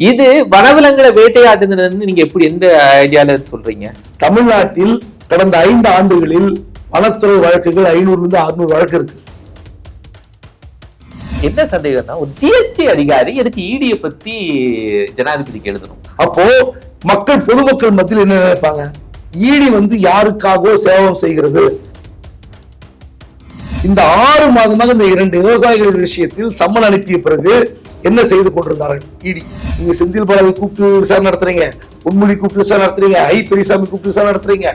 இது வனவிலங்குகளை வேட்டையாடுங்கிறது நீங்க எப்படி எந்த ஐடியால சொல்றீங்க? தமிழ்நாட்டில் கடந்த ஐந்து ஆண்டுகளில் வனத்துறை வழக்குகள் ஐநூறுல இருந்து அறுநூறு வழக்கு இருக்கு. என்ன சந்தேகம்னா ஒரு ஜிஎஸ்டி அதிகாரி எதுக்கு இடிய பத்தி ஜனாதிபதிக்கு எழுதணும்? அப்போ மக்கள் பொதுமக்கள் மத்தியில் என்ன நினைப்பாங்க? ஈடி வந்து யாருக்காகவோ சேவம் செய்கிறது. இந்த ஆறு மாதமாக இந்த இரண்டு விவசாயிகள் விஷயத்தில் சம்மன் அனுப்பிய பிறகு என்ன செய்து கொண்டிருந்தார்கள்? ஈடி நீங்க செந்தில் பாலாவை கூப்பிட்டு விசாரணை நடத்துறீங்க பொன்முடி கூப்பிட்டு விசாரணை நடத்துறீங்க? ஐ பெரியசாமி கூப்பிட்டு விசாரணை நடத்துறீங்க?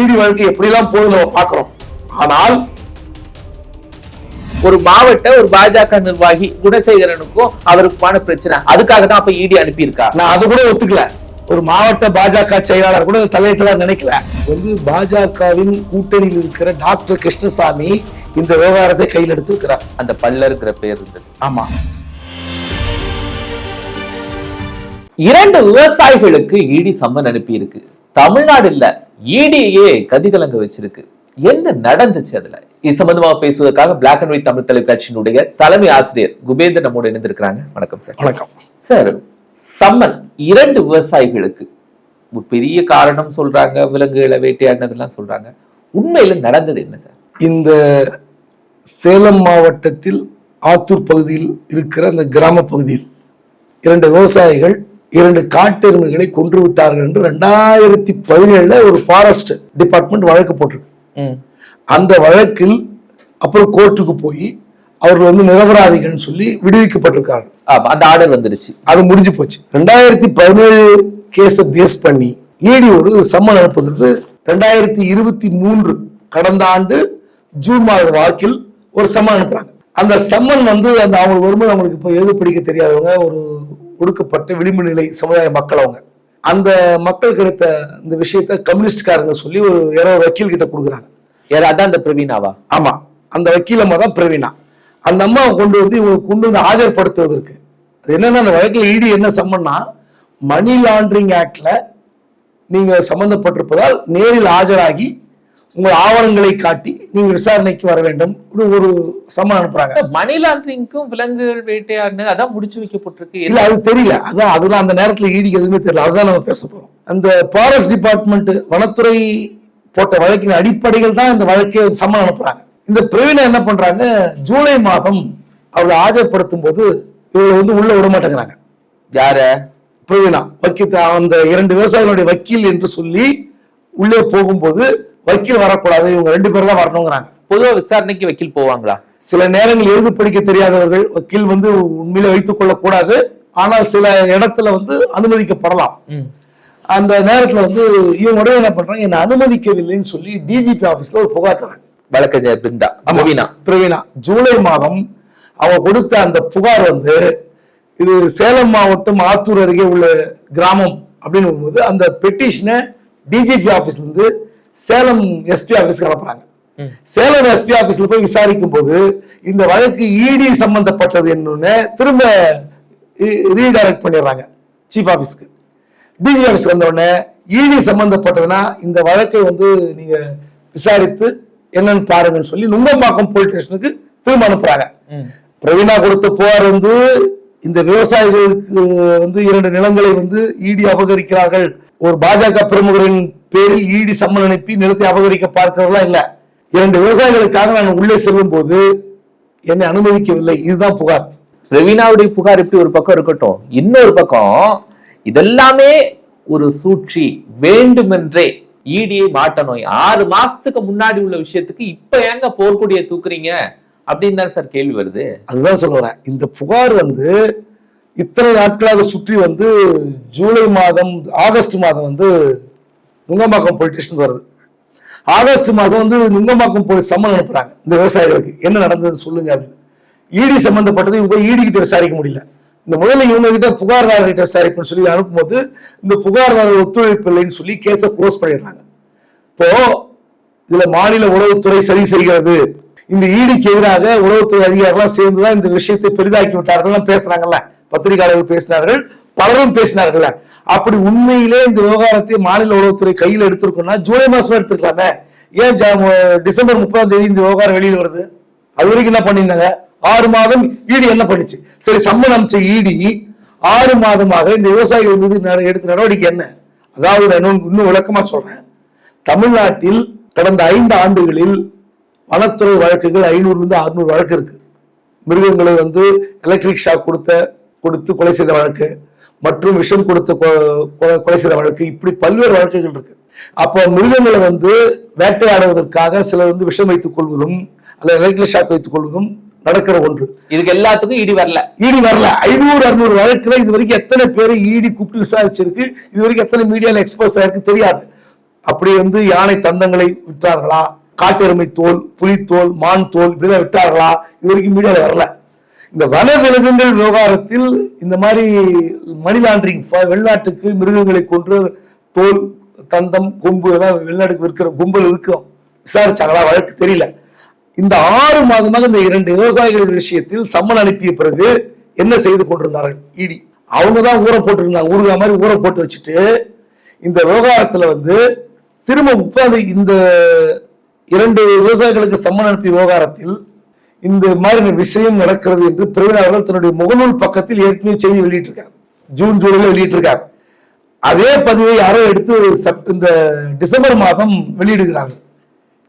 ஈடி வழக்கு எப்படிலாம் போகுது நம்ம பார்க்கிறோம். ஆனால் ஒரு மாவட்ட ஒரு பாஜக நிர்வாகி குணசேகரனுக்கும் அவருக்குமான பிரச்சனை. அதுக்காக தான் அப்ப இடி அனுப்பியிருக்கா நான் அது கூட ஒத்துக்கல. ஒரு மாவட்ட பாஜக செயலாளர் கூட தலையிட்டலாம் நினைக்கல. வந்து பாஜகவின் கூட்டணியில் இருக்கிற டாக்டர் கிருஷ்ணசாமி இந்த விவகாரத்தை கையில் எடுத்திருக்கிறார். அந்த பல்லருங்கிற பேர் இருந்தது. ஆமா. இரண்டு விவசாயிகளுக்கு இடி சம்மன் அனுப்பி இருக்கு தமிழ்நாடு இல்ல இடியே கதிகலங்க வச்சிருக்கு. என்ன நடந்துச்சு அதுல? இது சம்பந்தமா பேசுவதற்காக பிளாக் அண்ட் ஒயிட் தமிழ் தொலைக்காட்சியினுடைய தலைமை ஆசிரியர் குபேந்தர் நம்மோடு இணைந்திருக்கிறாங்க. வணக்கம் சார். வணக்கம். சார் சம்மன் இரண்டு விவசாயிகளுக்கு ஒரு பெரிய காரணம் சொல்றாங்க விலங்குகளை வேட்டையாடினதெல்லாம் சொல்றாங்க. உண்மையில நடந்தது என்ன சார்? இந்த சேலம் மாவட்டத்தில் ஆத்தூர் பகுதியில் இருக்கிற அந்த கிராம பகுதியில் இரண்டு விவசாயிகள் இரண்டு காட்டெருமைகளை கொன்று விட்டார்கள் என்று ரெண்டாயிரத்தி பதினேழுல ஒரு ஃபாரஸ்ட் டிபார்ட்மெண்ட் வழக்கு போட்டிருக்கு. ம். அந்த வழக்கில் அப்புறம் கோர்ட்டுக்கு போய் அவர்கள் வந்து நிரபராதிகள்னு சொல்லி விடுவிக்கப்பட்டிருக்காங்க. அந்த ஆர்டர் வந்துருச்சு. அது முடிஞ்சு போச்சு. ரெண்டாயிரத்தி பதினேழு கேஸை பேஸ் பண்ணி ஈடி ஒரு சம்மன் அனுப்புகிறது ரெண்டாயிரத்தி இருபத்தி மூன்று கடந்த ஆண்டு ஜூன் மாத வாக்கில் ஒரு சம்மன் அனுப்புறாங்க. அந்த சம்மன் வந்து அந்த அவங்களுக்கு வரும்போது அவங்களுக்கு இப்போ எழுத படிக்க தெரியாதவங்க ஒரு ஒடுக்கப்பட்ட விளிம்பு நிலை சமுதாய மக்கள் அவங்க. அந்த மக்கள் கிடைத்த இந்த விஷயத்த கம்யூனிஸ்ட்காரங்க சொல்லி ஒரு இருபது வக்கீல் கிட்ட கொடுக்குறாங்க. யார் அந்த பிரவீனாவா ஆமா. அந்த வக்கீல் அம்மா தான் பிரவீனா அந்த அம்மா கொண்டு வந்து இவங்க கொண்டு வந்து ஆஜர்படுத்துவதற்கு. அது என்னன்னா அந்த வழக்கில் ஈடு என்ன சம்மன்னா மணி லாண்டரிங் ஆக்ட்ல நீங்க சம்பந்தப்பட்டிருப்பதால் நேரில் ஆஜராகி உங்கள் ஆவணங்களை காட்டி நீங்க விசாரணைக்கு வர வேண்டும். ஒரு சம்மன் அனுப்புறாங்க மணி லாண்டரிங்க்கும் விலங்குகள் வேட்டையாடினது அதான் முடிச்சு வைக்கப்பட்டிருக்கு. இல்ல அது தெரியல. அதான் அதெல்லாம் அந்த நேரத்துல ஈடிக்கு எதுவுமே தெரியல. அதுதான் நம்ம பேச போறோம். அந்த ஃபாரஸ்ட் டிபார்ட்மெண்ட் வனத்துறை போட்ட வழக்கின் அடிப்படையில் தான் இந்த வழக்கை சம்மன் அனுப்புறாங்க இந்த பிரவீனா என்ன பண்றாங்க? ஜூலை மாதம் அவளை ஆஜர்படுத்தும் போது இவளை வந்து உள்ள விட மாட்டேங்கிறாங்க. யார? பிரவீனா. வக்கீல் அந்த இரண்டு விவசாயிகளுடைய வக்கீல் என்று சொல்லி உள்ளே போகும்போது வக்கீல் வரக்கூடாது இவங்க ரெண்டு பேரும் தான் வரணுங்கிறாங்க. பொதுவா விசாரணைக்கு வக்கீல் போவாங்களா? சில நேரங்கள் எழுத படிக்க தெரியாதவர்கள் வக்கீல் வந்து உண்மையில வைத்துக் கொள்ளக்கூடாது ஆனால் சில இடத்துல வந்து அனுமதிக்கப்படலாம். அந்த நேரத்துல வந்து இவங்க உடனே என்ன பண்றாங்க என்ன அனுமதிக்கவில்லைன்னு சொல்லி டிஜிபி ஆபீஸ்ல ஒரு புகார் தராங்க வழக்கறிஞர் பிருந்தா. பிரவீனா. பிரவீனா. ஜூலை மாதம் அவ கொடுத்த அந்த புகார் வந்து இது சேலம் மாவட்டம் ஆத்தூர் அருகே உள்ள கிராமம் அப்படின்னு வரும்போது அந்த பெட்டிஷனை டிஜிபி ஆபீஸ்ல இருந்து சேலம் எஸ்பி ஆபீஸ்க்கு அனுப்புறாங்க ம். சேலம் எஸ்பி ஆபீஸ்ல போய் விசாரிக்கும் போது இந்த வழக்கு இடி சம்பந்தப்பட்டது என்னன்னு திரும்ப ரீடைரக்ட் பண்ணிடுறாங்க சீஃப் ஆபீஸ்க்கு டிஜி ஆபீஸ்க்கு வந்த உடனே இடி சம்பந்தப்பட்டதுன்னா இந்த வழக்கை வந்து நீங்க விசாரித்து என்னன்னு பாருங்கன்னு சொல்லி நுங்கம்பாக்கம் போலீஸ் ஸ்டேஷனுக்கு திரும்ப அனுப்புறாங்க. பிரவீனா கொடுத்த புகார் வந்து இந்த விவசாயிகளுக்கு வந்து இரண்டு நிலங்களை வந்து ஈடி அபகரிக்கிறார்கள் ஒரு பாஜக பிரமுகரின் பேரில் ஈடி சம்மன் அனுப்பி நிலத்தை அபகரிக்க பார்க்கிறதெல்லாம் இல்ல. இரண்டு விவசாயிகளுக்காக நான் உள்ளே செல்லும் போது என்னை அனுமதிக்கவில்லை. இதுதான் புகார். பிரவீனாவுடைய புகார் இப்படி ஒரு பக்கம் இருக்கட்டும். இன்னொரு பக்கம் இதெல்லாமே ஒரு சூழ்ச்சி. வேண்டுமென்றே ஈடியை மாட்டணும். ஆறு மாசத்துக்கு முன்னாடி உள்ள விஷயத்துக்கு இப்ப ஏங்க போர்க்கொடியை தூக்குறீங்க? அப்படின்னு தான் சார் கேள்வி வருது. அதுதான் சொல்ல வரேன். இந்த புகார் வந்து இத்தனை நாட்களாக சுற்றி வந்து ஜூலை மாதம் ஆகஸ்ட் மாதம் வந்து நுங்கம்பாக்கம் போலீஸ் ஸ்டேஷன் வருது ஆகஸ்ட் மாதம் வந்து நுங்கம்பாக்கம் போலீஸ் சம்மன் அனுப்புறாங்க இந்த விவசாயிகளுக்கு. என்ன நடந்தது சொல்லுங்க அப்படின்னு. ஈடி சம்மந்தப்பட்டது இவங்க ஈடி கிட்ட விசாரிக்க முடியல. இந்த முதல்ல இவங்க கிட்ட புகார்தாரர் கிட்ட விசாரிப்புன்னு சொல்லி அனுப்பும்போது இந்த புகார்தாரர் ஒத்துழைப்பு இல்லைன்னு சொல்லி கேஸை க்ளோஸ் பண்ணிடுறாங்க. இப்போ இதுல மாநில உளவுத்துறை சரி செய்கிறது. இந்த ஈடிக்கு எதிராக உளவுத்துறை அதிகாரிகள் சேர்ந்துதான் இந்த விஷயத்தை பெரிதாக்கி விட்டார்கள் பேசுறாங்கல்ல. பத்திரிகையாளர்கள் பேசினார்கள் பலரும் பேசினார்கள் அப்படி உண்மையிலே இந்த விவகாரத்தை மாநில உளவுத்துறை கையில் எடுத்திருக்கோம்னா ஜூலை மாசமா எடுத்திருக்கலாமே. ஏன் ஜ- டிசம்பர் முப்பதாம் தேதி இந்த விவகாரம் வெளியில் வருது? அது வரைக்கும் என்ன பண்ணியிருந்தாங்க? ஆறு மாதம் ஈடி என்ன பண்ணிச்சு? சரி சம்மன் அமைச்ச ஈடி ஆறு மாதமாக இந்த விவசாயிகள் மீது எடுத்த நடவடிக்கை என்ன? அதாவது நான் இன்னும் இன்னும் விளக்கமா சொல்றேன். தமிழ்நாட்டில் கடந்த ஐந்து ஆண்டுகளில் வனத்துறை வழக்குகள் ஐநூறுல இருந்து அறுநூறு வழக்கு இருக்கு. மிருகங்களை வந்து எலக்ட்ரிக் ஷாக் கொடுத்த கொடுத்து கொலை செய்த வழக்கு மற்றும் விஷம் கொடுத்து கொலை செய்த வழக்கு இப்படி பல்வேறு வழக்குகள் இருக்கு. அப்போ மிருகங்களை வந்து வேட்டையாடுவதற்காக சிலர் வந்து விஷம் வைத்துக் கொள்வதும் அல்லது எலக்ட்ரிக் ஷாக் வைத்துக் கொள்வதும் நடக்கிற ஒன்று. இதுக்கு எல்லாத்துக்கும் இடி வரல. ஈடி வரல. ஐநூறு அறுநூறு வழக்குல இது வரைக்கும் எத்தனை பேரை ஈடி கூப்பிட்டு விசாரிச்சிருக்கு இது வரைக்கும் எத்தனை மீடியால எக்ஸ்போஸ் ஆயிருக்கு தெரியாது. அப்படி வந்து யானை தந்தங்களை விற்றார்களா? காட்டெருமை தோல் புலித்தோல் மான் தோல் இப்படிலாம் விற்றார்களா? இது வரைக்கும் மீடியால வரல. இந்த வனவிலங்குகள் விவகாரத்தில் இந்த மாதிரி மணி லாண்டரிங் வெளிநாட்டுக்கு மிருகங்களை கொன்று தோல் தந்தம் கொம்பு எல்லாம் வெளிநாட்டுக்கு விற்கிற கும்பல் இருக்கும் விசாரிச்சாங்களா? வழக்கு தெரியல. இந்த ஆறு மாதமாக இந்த இரண்டு விவசாயிகள் விஷயத்தில் சம்மன் அனுப்பிய பிறகு என்ன செய்து கொண்டிருந்தார்கள்? இடி. அவங்க தான் ஊற போட்டிருந்தாங்க. ஊருகா மாதிரி ஊற போட்டு வச்சுட்டு இந்த விவகாரத்தில் வந்து திரும்ப முப்பது இந்த இரண்டு விவசாயிகளுக்கு சம்மன் அனுப்பிய விவகாரத்தில் இந்த மாதிரி விஷயம் நடக்கிறது என்று பிரவீன் அவர்கள் தன்னுடைய முகநூல் பக்கத்தில் ஏற்கனவே செய்தி வெளியிட்டிருக்கார். ஜூன் ஜூலையில் வெளியிட்டிருக்கார். அதே பதிவை யாரோ எடுத்து செப்- இந்த டிசம்பர் மாதம் வெளியிடுகிறாங்க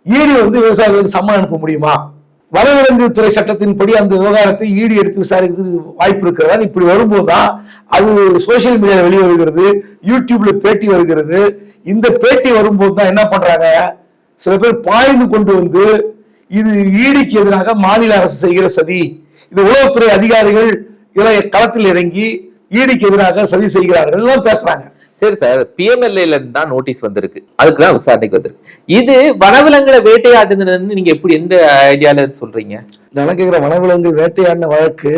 ஈடி வந்து விவசாயிகளுக்கு சம்மன் அனுப்ப முடியுமா? வனவிலங்கு துறை சட்டத்தின்படி அந்த விவகாரத்தை ஈடி எடுத்து விசாரிக்கிறதுக்கு வாய்ப்பு இருக்கிறதா? இப்படி வரும்போதுதான் அது சோசியல் மீடியாவில் வெளியே வருகிறது யூடியூப்ல பேட்டி வருகிறது. இந்த பேட்டி வரும்போது தான் என்ன பண்றாங்க? சில பேர் பாய்ந்து கொண்டு வந்து இது ஈடிக்கு எதிராக மாநில அரசு செய்கிற சதி. இது உளவுத்துறை அதிகாரிகள் இதெல்லாம் களத்தில் இறங்கி ஈடிக்கு எதிராக சதி செய்கிறார்கள் எல்லாம் பேசுறாங்க. சரி சார் பிஎம்எல்ஏல இருந்து தான் நோட்டீஸ் வந்திருக்கு. அதுக்கு தான் விசாரணைக்கு வந்திருக்கு. இது வனவிலங்குகளை வேட்டையாடுதுன்னு நீங்க எப்படி எந்த ஐடியால சொல்றீங்க? நான் கேட்கிற வனவிலங்குகள் வேட்டையாடின வழக்கு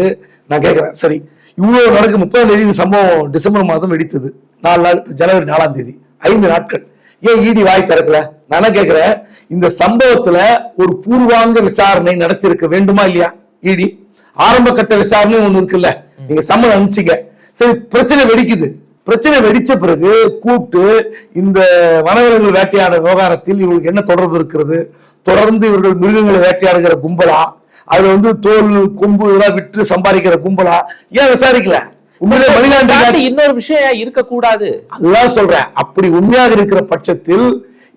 நான் கேட்கிறேன் சரி இவ்வளவு நடக்கு முப்பதாம் தேதி இந்த சம்பவம் டிசம்பர் மாதம் வெடித்தது. நாலு நாள் ஜனவரி நாலாம் தேதி. ஐந்து நாட்கள். ஏன் ஈடி வாய் திறக்கல? நான் கேட்கிறேன் இந்த சம்பவத்துல ஒரு பூர்வாங்க விசாரணை நடத்திருக்க வேண்டுமா இல்லையா? ஈடி ஆரம்ப கட்ட விசாரணை ஒண்ணு இருக்குல்ல? நீங்க சம்மதம் அனுப்பிச்சிங்க. சரி பிரச்சனை வெடிக்குது. பிரச்சனை வெடிச்ச பிறகு கூப்பிட்டு இந்த வனவிலங்குகள் வேட்டையாட விவகாரத்தில் இவங்களுக்கு என்ன தொடர்பு இருக்கிறது? தொடர்ந்து இவர்கள் மிருகங்களை வேட்டையாடுகிற கும்பலா? அதுல வந்து தோல் கொம்பு இதெல்லாம் விட்டு சம்பாதிக்கிற கும்பலா? ஏன் விசாரிக்கல? உண்மையிலே தாண்டி இன்னொரு விஷயம் இருக்கக்கூடாது? அதுதான் சொல்றேன். அப்படி உண்மையாக இருக்கிற பட்சத்தில்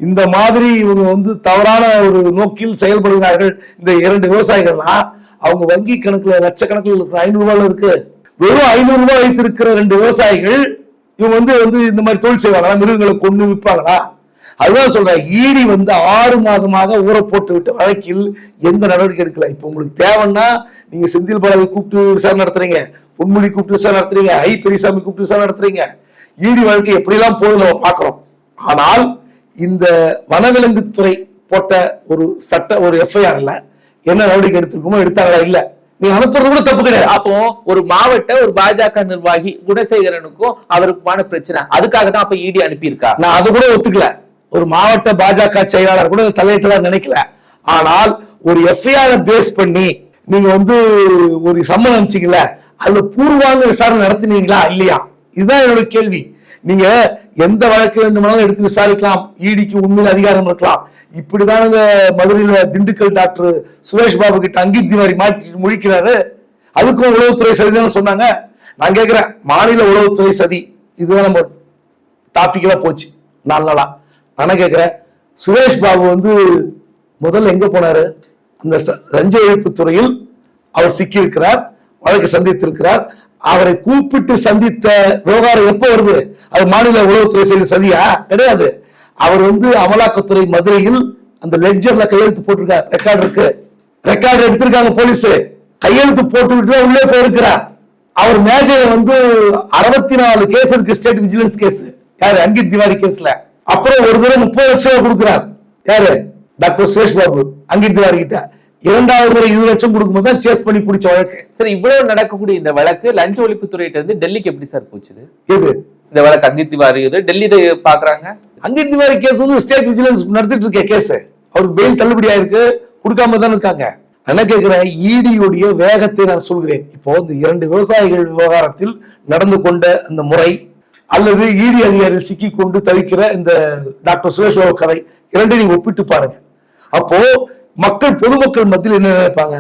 இந்த மாதிரி இவங்க வந்து தவறான ஒரு நோக்கில் செயல்படுகிறார்கள் இந்த இரண்டு விவசாயிகள்லாம் அவங்க வங்கி கணக்குல லட்சக்கணக்கில் இருக்கிற ஐநூறு ரூபாய் இருக்கு. வெறும் ஐநூறு ரூபாய் வைத்திருக்கிற ரெண்டு விவசாயிகள் இவங்க வந்து வந்து இந்த மாதிரி தொழில் செய்வாங்களா? மிருகங்களை கொண்டு விற்பாங்களா? அதுதான் சொல்றேன். ஈடி வந்து ஆறு மாதமாக ஊற போட்டு விட்ட வழக்கில் எந்த நடவடிக்கை எடுக்கல. இப்போ உங்களுக்கு தேவைன்னா நீங்க செந்தில் பாலாவை கூப்பிட்டு விசாரணை நடத்துறீங்க. பொன்முடி கூப்பிட்டு விசாரணை நடத்துறீங்க. ஐ பெரியசாமி கூப்பிட்டு விசாரணை நடத்துறீங்க. ஈடி வழக்கு எப்படிலாம் போகுது நம்ம பார்க்கிறோம். ஆனால் இந்த வனவிலங்கு துறை போட்ட ஒரு சட்ட ஒரு எஃப்ஐஆர்ல என்ன நடவடிக்கை எடுத்திருக்குமோ எடுத்தாங்களா? இல்ல. நீங்க அனுப்புறது கூட தப்பு கிடையாது. அப்போ ஒரு மாவட்ட ஒரு பாஜக நிர்வாகி குணசேகரனுக்கும் அவருக்குமான பிரச்சனை. அதுக்காக தான் அப்ப இடி அனுப்பியிருக்கா? நான் அது கூட ஒத்துக்கல. ஒரு மாவட்ட பாஜக செயலாளர் கூட தலையிட்டதா நினைக்கல. ஆனால் ஒரு எஃப்ஐஆர் பேஸ் பண்ணி நீங்க வந்து ஒரு சம்மன் அனுப்பிச்சீங்கல்ல அதுல பூர்வாங்க விசாரணை நடத்தினீங்களா இல்லையா? இதுதான் என்னோட கேள்வி. நீங்க எந்த வழக்கு வேண்டுமானாலும் எடுத்து விசாரிக்கலாம். ஈடிக்கு உண்மையில் அதிகாரம் இருக்கலாம். இப்படிதான் இந்த மதுரையில திண்டுக்கல் டாக்டர் சுரேஷ் பாபு கிட்ட அங்கித் திவாரி மாற்றி முழிக்கிறாரு. அதுக்கும் உளவுத்துறை சதிதான் சொன்னாங்க. நான் கேட்கிறேன் மாநில உளவுத்துறை சதி. இதுதான் நம்ம டாபிக்கெல்லாம் போச்சு. நாலு நாளா. நான் கேட்கிறேன் சுரேஷ் பாபு வந்து முதல்ல எங்க போனாரு? அந்த ச- லஞ்ச ஒழிப்பு துறையில் அவர் சிக்கியிருக்கிறார். வழக்கு சந்தித்திருக்கிறார். அவரை கூப்பிட்டு சந்தித்த விவகாரம் எப்போ வருது? அது மாநில உளவுத்துறை செய்த சதியா? கிடையாது. அவர் வந்து அமலாக்கத்துறை மதுரையில் அந்த லெட்ஜர்ல கையெழுத்து போட்டிருக்கார். ரெக்கார்டு இருக்கு. ரெக்கார்டு எடுத்திருக்காங்க போலீஸ். கையெழுத்து போட்டுக்கிட்டு உள்ளே போயிருக்கிறார். அவர் மேஜையில வந்து அறுபத்தி நாலு கேஸ் இருக்கு ஸ்டேட் விஜிலன்ஸ் கேஸ் யாரு? அங்கித் திவாரி கேஸ்ல அப்புறம் ஒரு தடவை முப்பது லட்சம் ரூபாய் கொடுக்கிறார். யாரு? டாக்டர் சுரேஷ் பாபு அங்கித் திவாரி கிட்ட. இரண்டாவது முறை இருபது லட்சம் கொடுக்கும்போது தான் சேஸ் பண்ணி பிடிச்ச வழக்கு. சரி இவ்வளவு நடக்கக்கூடிய இந்த வழக்கு லஞ்ச ஒழிப்பு துறையிட்ட இருந்து டெல்லிக்கு எப்படி சார் போச்சுது? எது? இந்த வழக்கு அங்கித் திவாரி இது டெல்லி இதை பாக்குறாங்க? அங்கித் திவாரி கேஸ் வந்து ஸ்டேட் விஜிலன்ஸ் நடத்திட்டு இருக்க கேஸ் அவருக்கு பெயில் தள்ளுபடி ஆயிருக்கு கொடுக்காம தான் இருக்காங்க. என்ன கேட்கிறேன் ஈடியுடைய வேகத்தை நான் சொல்கிறேன். இப்போ இந்த இரண்டு விவசாயிகள் விவகாரத்தில் நடந்து கொண்ட அந்த முறை அல்லது ஈடி அதிகாரிகள் சிக்கி கொண்டு தவிக்கிற இந்த டாக்டர் சுரேஷ் கதை இரண்டையும் ஒப்பிட்டு பாருங்க. அப்போ மக்கள் பொதுமக்கள் மத்தியில் என்ன நினைப்பாங்க?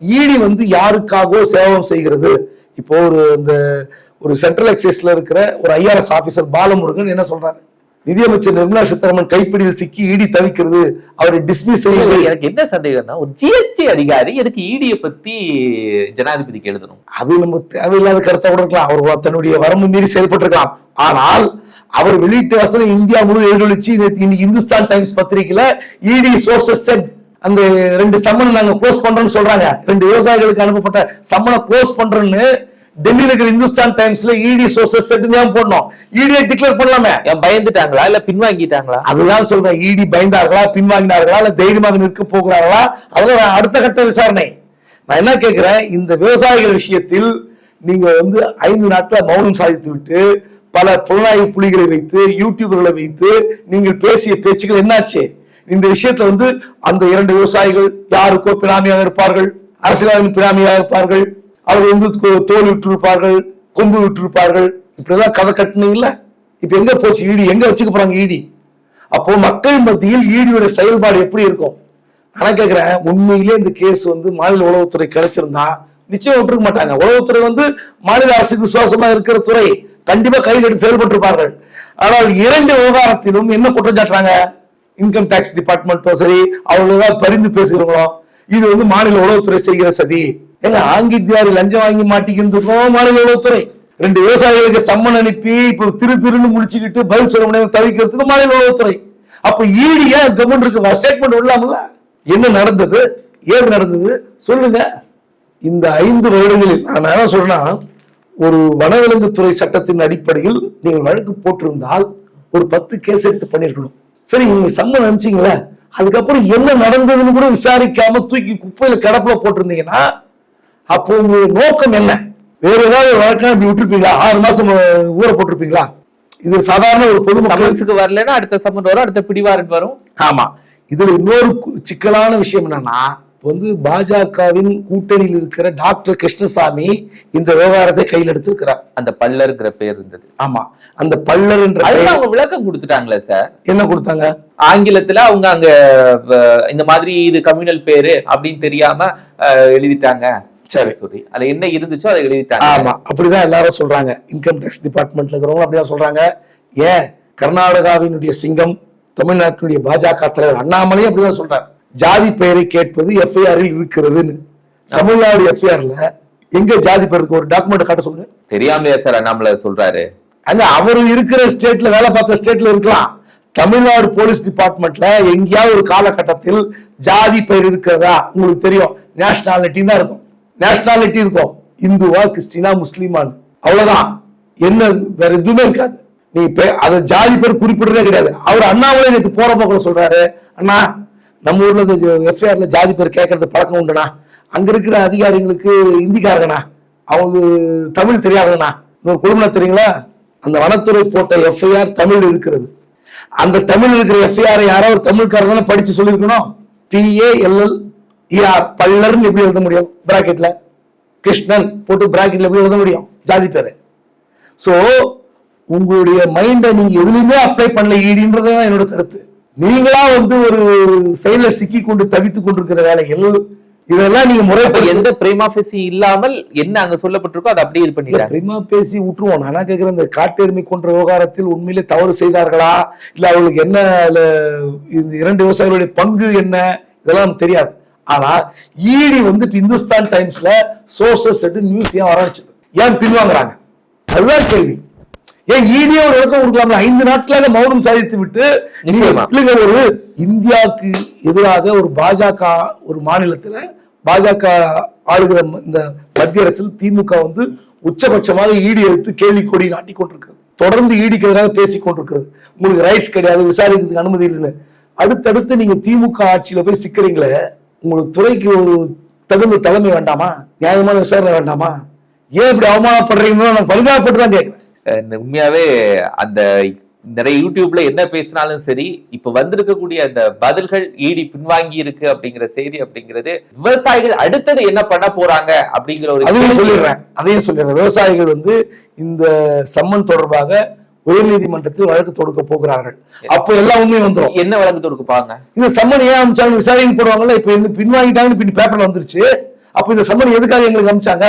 ஈடி வந்து யாருக்காகவோ சேவம் செய்கிறது. இப்போ ஒரு இந்த ஒரு சென்ட்ரல் எக்ஸைஸ்ல இருக்கிற ஒரு ஐஆர்எஸ் ஆபீசர் பாலமுருகன் என்ன சொல்றாரு? நிதியமைச்சர் நிர்மலா சீதாராமன் கைப்பிடியில் சிக்கி இடி தவிக்கிறது அவரை டிஸ்மிஸ் இல்ல, செய்ய எனக்கு என்ன சந்தேகம்னா ஒரு ஜிஎஸ்டி அதிகாரி எதுக்கு இடிய பத்தி ஜனாதிபதிக்கு எழுதணும்? அது நம்ம தேவையில்லாத கருத்தை கூட இருக்கலாம். அவர் தன்னுடைய வரம்பு மீறி செயல்பட்டிருக்கலாம். ஆனால் அவர் வெளியிட்ட வசனம் இந்தியா முழு எதிரொலிச்சு இன்னைக்கு இந்துஸ்தான் டைம்ஸ் பத்திரிகையில இடி சோர்சஸ் செட் அந்த ரெண்டு சம்மனை நாங்க க்ளோஸ் பண்றோம்னு சொல்றாங்க. ரெண்டு விவசாயிகளுக்கு அனுப்பப்பட்ட சம்மனை க்ளோஸ் பண்றோம்னு டெல்லியில இருக்கிற இந்துஸ்தான் டைம்ஸ்ல இடி சோர்சஸ் தான் போடணும்? இடியை டிக்ளேர் பண்ணலாமே. ஏன் பயந்துட்டாங்களா? இல்ல பின்வாங்கிட்டாங்களா? அதுதான் சொல்றேன். இடி பயந்தார்களா பின்வாங்கினார்களா இல்ல தைரியமாக நிற்க போகிறார்களா? அதெல்லாம் அடுத்த கட்ட விசாரணை. நான் என்ன கேட்கிறேன் இந்த விவசாயிகள் விஷயத்தில் நீங்க வந்து ஐந்து நாட்கள மௌனம் சாதித்து விட்டு பல புலனாய்வு புலிகளை வைத்து யூடியூபர்களை வைத்து நீங்கள் பேசிய பேச்சுக்கள் என்னாச்சு? இந்த விஷயத்துல வந்து அந்த இரண்டு விவசாயிகள் யாருக்கோ பிராமியாக இருப்பார்கள் அரசியலாவின் பிராமியாக இருப்பார்கள் அவர் வந்து தோல் விட்டிருப்பார்கள் கொம்பு விட்டிருப்பார்கள். இப்படிதான் கதை கட்டுனீங்கல்ல? இப்ப எங்க போச்சு ஈடி எங்க வச்சுக்க போறாங்க ஈடி அப்போ மக்கள் மத்தியில் ஈடியோட செயல்பாடு எப்படி இருக்கும்? நான் கேட்கிறேன் உண்மையிலே இந்த கேஸ் வந்து மாநில உளவுத்துறை கிடைச்சிருந்தா நிச்சயம் விட்டுருக்க மாட்டாங்க. உளவுத்துறை வந்து மாநில அரசுக்கு விசுவாசமா இருக்கிற துறை கண்டிப்பா கையில் எடுத்து செயல்பட்டிருப்பார்கள். ஆனால் இரண்டு விவகாரத்திலும் என்ன குற்றம் சாட்டுறாங்க? இன்கம் டேக்ஸ் டிபார்ட்மெண்ட்டும் சரி அவங்க ஏதாவது பரிந்து பேசுகிறவங்களோ இது வந்து மாநில உளவுத்துறை செய்கிற சதி. ஏங்க ஆங்கித்யாரி லஞ்சம் வாங்கி மாட்டிக்கிறதுக்கும் மாநில உளவுத்துறை? ரெண்டு விவசாயிகளுக்கு சம்மன் அனுப்பி இப்போ திரு திருன்னு முடிச்சுக்கிட்டு பதில் சொல்ல முடியாம தவிக்கிறதுக்கு மாநில உளவுத்துறை. அப்ப ஈடு ஏன் கவர்மெண்ட்டுக்கு ஸ்டேட்மெண்ட் விடலாம்ல? என்ன நடந்தது? ஏது நடந்தது? சொல்லுங்க. இந்த ஐந்து வருடங்களில் நான் என்ன சொல்றேன்னா ஒரு வனவிலங்குத்துறை சட்டத்தின் அடிப்படையில் நீங்கள் வழக்கு போட்டிருந்தால் ஒரு பத்து கேஸ் எடுத்து பண்ணியிருக்கணும். சரி நீங்க சம்மன் அனுப்பிச்சீங்களே அதுக்கப்புறம் என்ன நடந்ததுன்னு கூட விசாரிக்காம தூக்கி குப்பையில கிடப்புல போட்டிருந்தீங்கன்னா அப்போ உங்களுடைய நோக்கம் என்ன? வேற ஏதாவது வழக்கம் இப்படி விட்டுருப்பீங்களா? ஆறு மாசம் ஊற போட்டிருப்பீங்களா? இது சாதாரண ஒரு பொதுமக்கள் சமன்ஸுக்கு வரலன்னா அடுத்த சம்மன் வரும் அடுத்த பிடிவாரண்ட் வரும். ஆமா. இதுல இன்னொரு சிக்கலான விஷயம் என்னன்னா வந்து பாஜகவின் கூட்டணியில் இருக்கிற டாக்டர் கிருஷ்ணசாமி இந்த விவகாரத்தை கையில் எடுத்திருக்கிறார். அந்த பல்லர்ங்கிற பேர் இருந்தது. ஆமா அந்த பல்லர் என்ற அவங்க விளக்கம் கொடுத்துட்டாங்களே சார். என்ன கொடுத்தாங்க? ஆங்கிலத்துல அவங்க அங்க இந்த மாதிரி இது கம்யூனல் பேரு அப்படின்னு தெரியாம எழுதிட்டாங்க. சரி. சாரி அதுல என்ன இருந்துச்சோ அதை எழுதிட்டாங்க. ஆமா அப்படிதான் எல்லாரும் சொல்றாங்க. இன்கம் டேக்ஸ் டிபார்ட்மெண்ட்ல இருக்கிறவங்க அப்படிதான் சொல்றாங்க. ஏன்? கர்நாடகாவினுடைய சிங்கம் தமிழ்நாட்டினுடைய பாஜக தலைவர் அண்ணாமலையும் அப்படிதான் சொல்றாரு. ஜாதி பெயரை கேட்பது எஃப்ஐஆரில் இருக்கிறதுன்னு. தமிழ்நாடு எஃப்ஐஆர்ல எங்க ஜாதி பெயர் இருக்கு? ஒரு டாக்குமெண்ட் காட்ட சொல்லுங்க. தெரியாமலையா சார் அண்ணாமலை சொல்றாரு. அங்க அவர் இருக்கிற ஸ்டேட்ல வேலை பார்த்த ஸ்டேட்ல இருக்கலாம். தமிழ்நாடு போலீஸ் டிபார்ட்மெண்ட்ல எங்கேயாவது ஒரு காலகட்டத்தில் ஜாதி பெயர் இருக்கிறதா? உங்களுக்கு தெரியும். நேஷனாலிட்டி தான் இருக்கும். நேஷனாலிட்டி இருக்கும். இந்துவா கிறிஸ்டினா முஸ்லீமான்னு. அவ்வளவுதான். என்ன வேற எதுவுமே இருக்காது. நீ அத ஜாதி பேர் குறிப்பிடுறதே கிடையாது. அவர் அண்ணாமலை நேற்று போறப்ப கூட சொல்றாரு. அண்ணா நம்ம ஊர்ல எஃப்ஐஆர்ல ஜாதி பேர் கேட்கறது பழக்கம் உண்டுண்ணா. அங்க இருக்கிற அதிகாரிகளுக்கு இந்திக்காரங்கண்ணா. அவங்களுக்கு தமிழ் தெரியாதுங்கண்ணா இன்னொரு குடும்பம் தெரியுங்களா? அந்த வனத்துறை போட்ட எஃப்ஐஆர் தமிழ் இருக்கிறது. அந்த தமிழ் இருக்கிற எஃப்ஐஆர் யாரோ ஒரு தமிழ்காரர் தானே படிச்சு சொல்லியிருக்கணும். பிஏஎல்எல் இஆர் பல்லர்னு எப்படி எழுத முடியும்? பிராக்கெட்ல கிருஷ்ணன் போட்டு பிராக்கெட்ல எப்படி எழுத முடியும்? ஜாதி பேர். ஸோ உங்களுடைய மைண்டை நீங்க எதுலையுமே அப்ளை பண்ணல ஈடின்றதுதான் என்னோட கருத்து. நீங்களா வந்து ஒரு செயல சிக்கி கொண்டு தவித்துக் கொண்டிருக்கிற வேலைகள் இதெல்லாம் நீங்க முறைப்படி எந்த பிரேமாபேசி இல்லாமல் என்ன அங்க சொல்லப்பட்டிருக்கோ அதை அப்படியே இது பண்ணிட்டாங்க பிரிமா பேசி விட்டுருவோம் நான் என்ன கேட்கிறேன் இந்த காட்டெருமை கொன்ற விவகாரத்தில் உண்மையிலே தவறு செய்தார்களா? இல்ல அவங்களுக்கு என்ன இந்த இரண்டு விவசாயிகளுடைய பங்கு என்ன? இதெல்லாம் தெரியாது. ஆனா ஈடி வந்து இப்ப இந்துஸ்தான் டைம்ஸ்ல சோர்சஸ் நியூஸ் ஏன் ஆரம்பிச்சது. ஏன் பின்வாங்குறாங்க? அதுதான் கேள்வி. ஏன் ஈடியே ஒரு விளக்கம் கொடுக்கலாம்ல? ஐந்து நாட்களாக மௌனம் சாதித்து விட்டு. இல்லைங்க ஒரு இந்தியாவுக்கு எதிராக ஒரு பாஜக ஒரு மாநிலத்துல பாஜக ஆளுகிற இந்த மத்திய அரசில் திமுக வந்து உச்சபட்சமாக ஈடி எடுத்து கேள்வி கொடி நாட்டி கொண்டிருக்கிறது. தொடர்ந்து ஈடிக்கு எதிராக பேசிக் கொண்டிருக்கிறது. உங்களுக்கு ரைட்ஸ் கிடையாது விசாரிக்கிறதுக்கு அனுமதி இல்லைன்னு. அடுத்தடுத்து நீங்க திமுக ஆட்சியில போய் சிக்கிறீங்களே உங்களுக்கு துறைக்கு ஒரு தகுந்த தலைமை வேண்டாமா? நியாயமான விசாரணை வேண்டாமா? ஏன் இப்படி அவமானப்படுறீங்கன்னு நான் பரிதாபப்பட்டு தான் கேட்கிறேன் உண்மையாவே அந்த நிறைய யூடியூப்ல என்ன பேசினாலும் சரி இப்ப வந்திருக்கக்கூடிய அந்த பதில்கள் ஈடி பின்வாங்கி இருக்கு அப்படிங்கிற செய்தி அப்படிங்கிறது விவசாயிகள் அடுத்தது என்ன பண்ண போறாங்க அப்படிங்கிற ஒரு அதையும் சொல்லிடுறேன். அதையும் சொல்லிடுறேன். விவசாயிகள் வந்து இந்த சம்மன் தொடர்பாக உயர்நீதிமன்றத்தில் வழக்கு தொடுக்க போகிறார்கள். அப்போ எல்லாம் உண்மை வந்துரும். என்ன வழக்கு தொடுப்பாங்க இந்த சம்மன் ஏன் அமிச்சாங்க விசாரணை போடுவாங்கல்ல இப்ப வந்து பின்வாங்கிட்டாங்கன்னு பின் பேப்பர்ல வந்துருச்சு. அப்ப இந்த சம்மன் எதுக்காக எங்களுக்கு அமிச்சாங்க?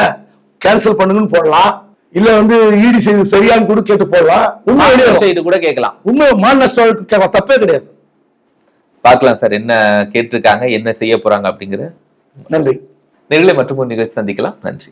கேன்சல் பண்ணுங்கன்னு போடலாம். இல்ல வந்து ஈடி செய்து சரியான்னு கூட கேட்டு போடலாம். உண்மை கூட கேட்கலாம். உண்மை மான நஷ்டம் தப்பே கிடையாது. பார்க்கலாம் சார் என்ன கேட்டிருக்காங்க என்ன செய்ய போறாங்க அப்படிங்கிற நன்றி. நேர்களை மற்றும் ஒரு நிகழ்ச்சி சந்திக்கலாம். நன்றி.